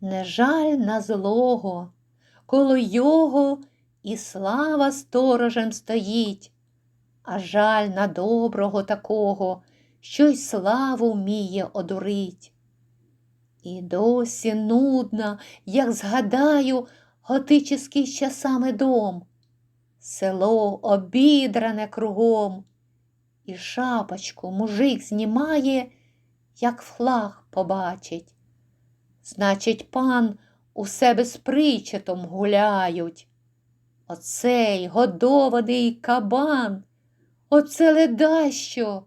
Не жаль на злого, коло його і слава сторожем стоїть, а жаль на доброго такого, що й славу вміє одурить. І досі нудно, як згадаю, готический часами дом, село обідране кругом, і шапочку мужик знімає, як флаг побачить. Значить, пан у себе з причетом гуляють. Оцей годований кабан, оце ледащо,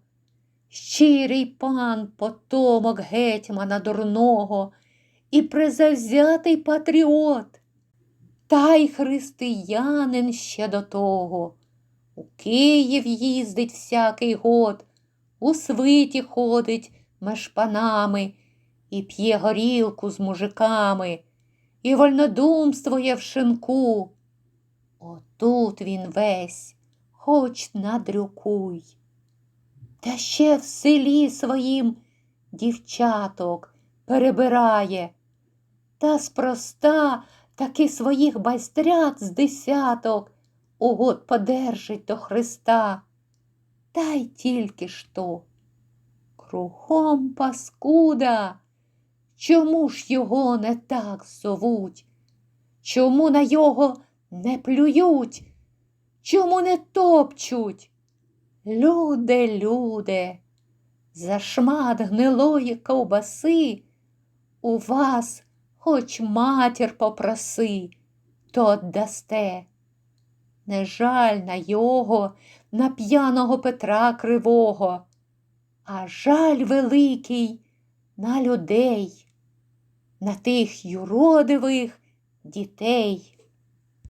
щирий пан потомок гетьмана дурного і призавзятий патріот, та й християнин ще до того. У Київ їздить всякий год, у свиті ходить меж панами і п'є горілку з мужиками, і вольнодумствує в шинку. Отут він весь, хоч надрюкуй. Та ще в селі своїм дівчаток перебирає, та спроста таки своїх байстрят з десяток угод подержить до Христа. Та й тільки ж то. Кругом паскуда. Чому ж його не так зовуть? Чому на його не плюють? Чому не топчуть? Люди, люди, за шмат гнилої ковбаси у вас хоч матір попроси, то дасте. Не жаль на його, на п'яного Петра Кривого, а жаль великий на людей, на тих юродивих дітей.